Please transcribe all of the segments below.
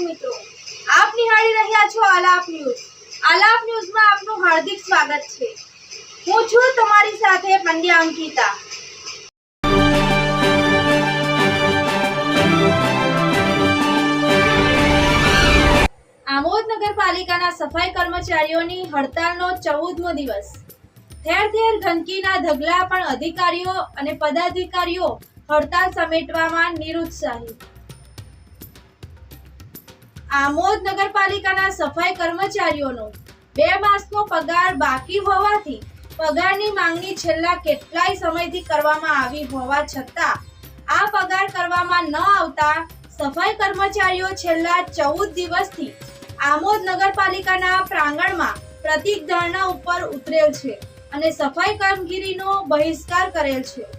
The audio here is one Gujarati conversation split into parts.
મિત્રો. આપ નિહાળી રહ્યા છો આલાપ ન્યૂઝ. આલાપ ન્યૂઝમાં આપનું હાર્દિક સ્વાગત છે. હું છું તમારી સાથે પંડ્યા અંકિતા. આમોદ નગરપાલિકાના સફાઈ કર્મચારીઓની હડતાલનો ચૌદમો દિવસ. ઠેર ઠેર ગંદકીના ઢગલા પણ અધિકારીઓ અને પદાધિકારીઓ હડતાલ સમેટવામાં નિરુત્સાહી. આમોદ નગરપાલિકાના સફાઈ કર્મચારીઓનો બે માસનો પગાર બાકી હોવાથી પગારની માંગણી છેલ્લા કેટલાય સમયથી કરવામાં આવી હોવા છતાં આ પગાર કરવામાં ન આવતા સફાઈ કર્મચારીઓ છેલ્લા ચૌદ દિવસથી આમોદ નગરપાલિકાના પ્રાંગણમાં પ્રતિક ધરણા ઉપર ઉતરેલ છે અને સફાઈ કામગીરીનો બહિષ્કાર કરેલ છે.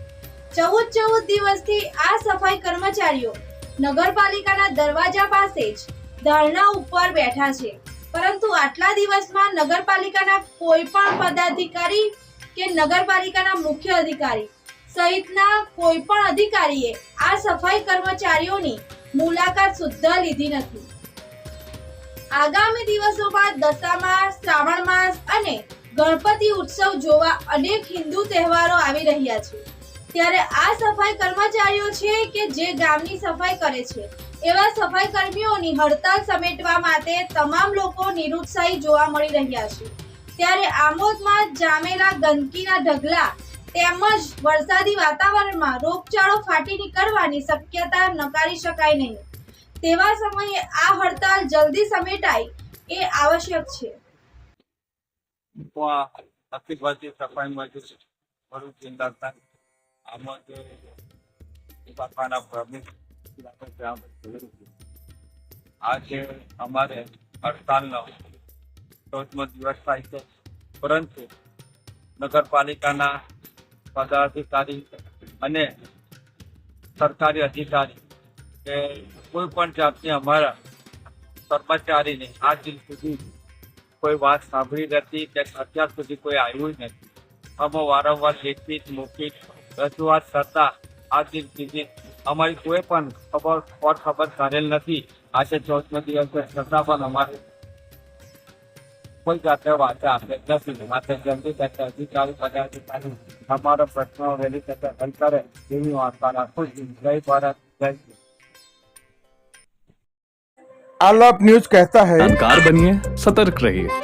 ચૌદ ચૌદ દિવસથી આ સફાઈ કર્મચારીઓ નગરપાલિકાના દરવાજા પાસે જ ધરણા ઉપર બેઠા છે. પરંતુ આટલા દિવસમાં નગરપાલિકાના કોઈ પણ પદાધિકારી કે નગરપાલિકાના મુખ્ય અધિકારી સહિતના કોઈ પણ અધિકારીએ આ સફાઈ કર્મચારીઓની મુલાકાત સુદ્ધા લીધી નથી. આગામી દિવસોમાં દશામા શ્રાવણ માસ અને ગણપતિ ઉત્સવ જોવા અનેક હિન્દુ તહેવારો આવી રહ્યા છે. ત્યારે આ સફાઈ કર્મચારીઓ છે કે જે ગામની સફાઈ કરે છે. એવા સફાઈ કર્મીઓની હડતાલ સમેટવા માટે તમામ લોકો નિરુત્સાહી જોવા મળી રહ્યા છે. ત્યારે આમોદમાં જામેલા ગંદકીના ઢગલા તેમજ વરસાદી વાતાવરણમાં રોગચાળો ફાટી નીકળવાની શક્યતા નકારી શકાય નહીં. તેવા સમયે આ હડતાલ જલ્દી સમેટાય એ આવશ્યક છે. તો આ આર્થિકવાદી સફાઈ મજૂર ભરૂચ જિલ્લાના આમાં જે બાપાના પ્રમુખ. આજે અમારે હડતાલનો ચૌદમો દિવસ થાય છે પરંતુ નગરપાલિકાના પદાધિકારી અને સરકારી અધિકારી કે કોઈ પણ જાતની અમારા કર્મચારીને આજ દિન સુધી કોઈ વાત સાંભળી નથી કે અત્યાર સુધી કોઈ આવ્યું નથી અમે વારંવાર લેખિત મૌખિક રજૂઆત કરતા આજ દિન સુધી અમારી કોઈ પણ ખબર પર ખબર કરેલ નથી આજે ચૌદમો દિવસે છતાં પણ અમારે કોઈ જાતે વાતે આપે નથી માટે જલ્દી તકે અધિકારી પદાધિકારી અમારો પ્રશ્નો વહેલી તકે હલ કરે એવી વાર્તા રાખું છું જય ભારત જય હિન્દ. आलाप न्यूज कहता है जानकार बनिए सतर्क रहिए